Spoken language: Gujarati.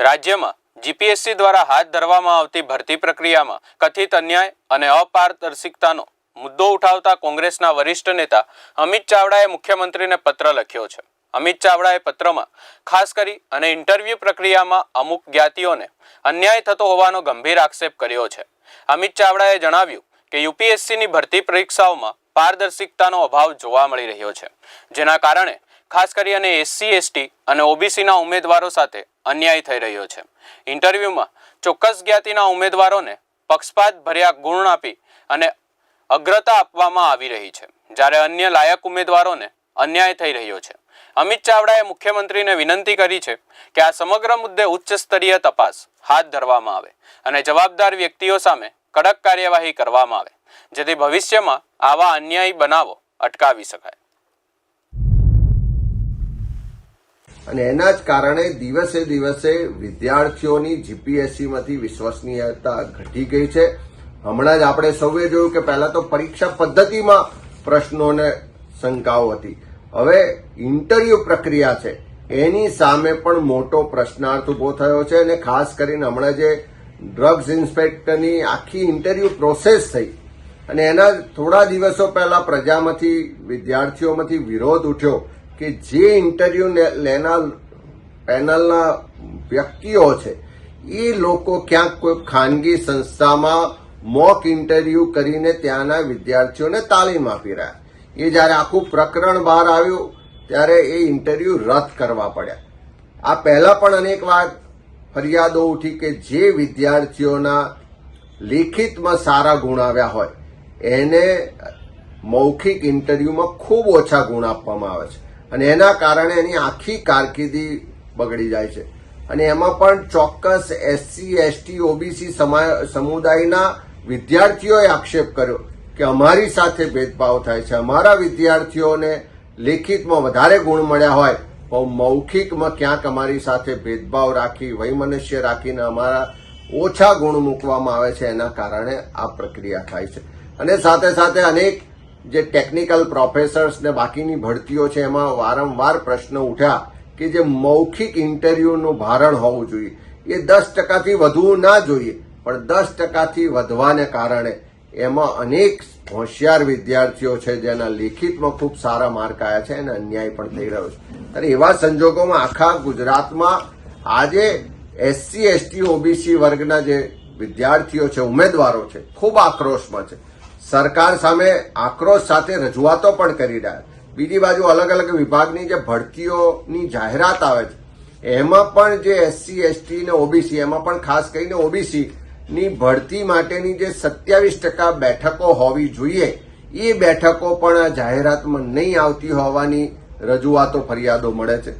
રાજ્યમાં જીપીએસસી દ્વારા હાથ ધરવામાં આવતી ભરતી પ્રક્રિયામાં કથિત અન્યાય અને અપારદર્શિકતાનો મુદ્દો ઉઠાવતા કોંગ્રેસના વરિષ્ઠ નેતા અમિત ચાવડાએ મુખ્યમંત્રીને પત્ર લખ્યો છે. અમિત ચાવડાએ પત્રમાં, ખાસ કરી અને ઇન્ટરવ્યૂ પ્રક્રિયામાં અમુક જ્ઞાતિઓને અન્યાય થતો હોવાનો ગંભીર આક્ષેપ કર્યો છે અમિત ચાવડાએ જણાવ્યું કે યુપીએસસીની ભરતી પરીક્ષાઓમાં પારદર્શિકતાનો અભાવ જોવા મળી રહ્યો છે, જેના કારણે ખાસ કરી અને એસસી, એસટી અને ઓબીસીના ઉમેદવારો સાથે અન્યાય થઈ રહ્યો છે. ઇન્ટરવ્યૂમાં ચોક્કસ જ્ઞાતિના ઉમેદવારોને પક્ષપાત ભર્યા ગુણ આપી અને અગ્રતા આપવામાં આવી રહી છે. જ્યારે અન્ય લાયક ઉમેદવારોને અન્યાય થઈ રહ્યો છે. અમિત ચાવડાએ મુખ્યમંત્રીને વિનંતી કરી છે કે આ સમગ્ર મુદ્દે ઉચ્ચ સ્તરીય તપાસ હાથ ધરવામાં આવે અને જવાબદાર વ્યક્તિઓ સામે કડક કાર્યવાહી કરવામાં આવે, જેથી ભવિષ્યમાં આવા અન્યાયી બનાવો અટકાવી શકાય. અને એના જ કારણે દિવસે દિવસે વિદ્યાર્થીઓની જીપીએસસીમાંથી વિશ્વસનીયતા ઘટી ગઈ છે. હમણાં જ આપણે સૌએ જોયું કે પહેલા તો પરીક્ષા પદ્ધતિમાં પ્રશ્નોને શંકાઓ હતી. હવે ઇન્ટરવ્યુ પ્રક્રિયા છે. એની સામે પણ મોટો પ્રશ્નાર્થ ઊભો થયો છે અને ખાસ કરીને હમણાં જે ડ્રગ્સ ઇન્સ્પેક્ટરની આખી ઇન્ટરવ્યુ પ્રોસેસ થઈ અને એના થોડા દિવસો પહેલા પ્રજામાંથી વિદ્યાર્થીઓમાંથી વિરોધ ઉઠ્યો કે જે ઇન્ટરવ્યુ લેનાર પેનલના વ્યક્તિઓ છે, એ લોકો ક્યાંક કોઈ ખાનગી સંસ્થામાં મોક ઇન્ટરવ્યુ કરીને ત્યાંના વિદ્યાર્થીઓને તાલીમ આપી રહ્યા. એ જ્યારે આખું પ્રકરણ બહાર આવ્યું, ત્યારે એ ઇન્ટરવ્યુ રદ કરવા પડ્યા. આ પહેલા પણ અનેક વાર ફરિયાદો ઉઠી કે જે વિદ્યાર્થીઓના લેખિતમાં સારા ગુણ આવ્યા હોય, એને મૌખિક ઇન્ટરવ્યુમાં ખૂબ ઓછા ગુણ આપવામાં આવે છે. અને એના કારણે એની આખી કારકિર્દી બગડી જાય છે. અને એમાં પણ ચોક્કસ એસસી એસટી ઓબીસી સમુદાયના વિદ્યાર્થીઓએ આક્ષેપ કર્યો કે અમારી સાથે ભેદભાવ થાય છે. અમારા વિદ્યાર્થીઓને લેખિતમાં વધારે ગુણ મળ્યા હોય, તો મૌખિકમાં ક્યાંક અમારી સાથે ભેદભાવ રાખી, વૈમનસ્ય રાખીને અમારા ઓછા ગુણ મૂકવામાં આવે છે. એના કારણે આ પ્રક્રિયા થાય છે. અને સાથે સાથે અનેક જે ટેકનિકલ પ્રોફેસર્સ ને બાકીની ભરતીઓ છે, એમાં વારંવાર પ્રશ્ન ઉઠ્યા કે જે મૌખિક ઇન્ટરવ્યુનું ભારણ હોવું જોઈએ. એ દસ ટકાથી વધવું ના જોઈએ, પણ દસ ટકાથી વધવાને કારણે એમાં અનેક હોશિયાર વિદ્યાર્થીઓ છે, જેના લેખિતમાં ખૂબ સારા માર્ક આવ્યા છે અને અન્યાય પણ થઈ રહ્યો છે. અને એવા સંજોગોમાં આખા ગુજરાતમાં આજે એસસી, એસટી, ઓબીસી વર્ગના જે વિદ્યાર્થીઓ છે, ઉમેદવારો છે, ખૂબ આક્રોશમાં છે. સરકાર સામે આક્રોશ સાથે રજૂઆતો પણ કરી રહ્યા બીજી બાજુ અલગ અલગ વિભાગની જે ભરતીઓની જાહેરાત આવે છે, એમાં પણ જે એસસી એસટી ને ઓબીસી એમાં પણ ખાસ કરીને ઓબીસી ની ભરતી માટેની જે સત્યાવીસ ટકા બેઠકો હોવી જોઈએ, એ બેઠકો પણ આ જાહેરાતમાં નહીં આવતી હોવાની રજૂઆતો, ફરિયાદો મળે છે.